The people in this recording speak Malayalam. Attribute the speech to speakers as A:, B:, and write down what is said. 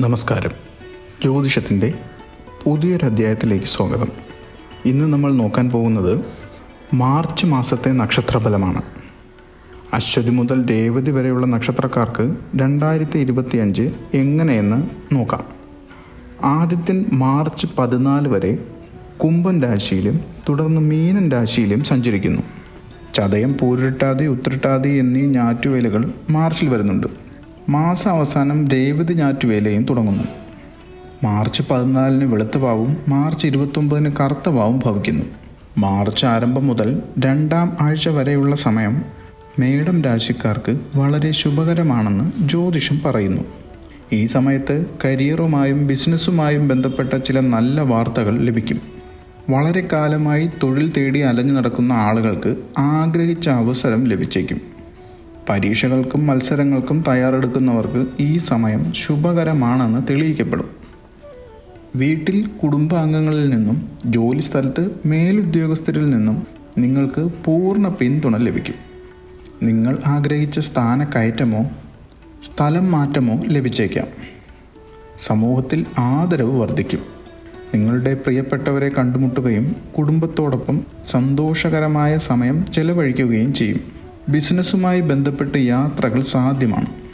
A: നമസ്കാരം. ജ്യോതിഷത്തിന്റെ പുതിയൊരധ്യായത്തിലേക്ക് സ്വാഗതം. ഇന്ന് നമ്മൾ നോക്കാൻ പോകുന്നത് മാർച്ച് മാസത്തെ നക്ഷത്രഫലമാണ്. അശ്വതി മുതൽ രേവതി വരെയുള്ള നക്ഷത്രക്കാർക്ക് രണ്ടായിരത്തി ഇരുപത്തിയഞ്ച് എങ്ങനെയെന്ന് നോക്കാം. ആദിത്യൻ മാർച്ച് പതിനാല് വരെ കുംഭൻ രാശിയിലും തുടർന്ന് മീനൻ രാശിയിലും സഞ്ചരിക്കുന്നു. ചതയം പൂരിട്ടാതി ഉത്രട്ടാതി എന്നീ ഞാറ്റുവേലുകൾ മാർച്ചിൽ വരുന്നുണ്ട്. മാസാവസാനം രേവതി ഞാറ്റുവേലയും തുടങ്ങുന്നു. മാർച്ച് പതിനാലിന് വെളുത്ത പാവും മാർച്ച് ഇരുപത്തൊമ്പതിന് കറുത്ത പാവും ഭവിക്കുന്നു. മാർച്ച് ആരംഭം മുതൽ രണ്ടാം ആഴ്ച വരെയുള്ള സമയം മേടം രാശിക്കാർക്ക് വളരെ ശുഭകരമാണെന്ന് ജ്യോതിഷം പറയുന്നു. ഈ സമയത്ത് കരിയറുമായും ബിസിനസ്സുമായും ബന്ധപ്പെട്ട ചില നല്ല വാർത്തകൾ ലഭിക്കും. വളരെ കാലമായി തൊഴിൽ തേടി അലഞ്ഞു നടക്കുന്ന ആളുകൾക്ക് ആഗ്രഹിച്ച അവസരം ലഭിച്ചേക്കും. പരീക്ഷകൾക്കും മത്സരങ്ങൾക്കും തയ്യാറെടുക്കുന്നവർക്ക് ഈ സമയം ശുഭകരമാണെന്ന് തെളിയിക്കപ്പെടും. വീട്ടിൽ കുടുംബാംഗങ്ങളിൽ നിന്നും ജോലി സ്ഥലത്ത് മേലുദ്യോഗസ്ഥരിൽ നിന്നും നിങ്ങൾക്ക് പൂർണ പിന്തുണ ലഭിക്കും. നിങ്ങൾ ആഗ്രഹിച്ച സ്ഥാനക്കയറ്റമോ സ്ഥലം മാറ്റമോ ലഭിച്ചേക്കാം. സമൂഹത്തിൽ ആദരവ് വർദ്ധിക്കും. നിങ്ങളുടെ പ്രിയപ്പെട്ടവരെ കണ്ടുമുട്ടുകയും കുടുംബത്തോടൊപ്പം സന്തോഷകരമായ സമയം ചെലവഴിക്കുകയും ചെയ്യും. ബിസിനസ്സുമായി ബന്ധപ്പെട്ട് യാത്രകൾ സാധ്യമാണ്.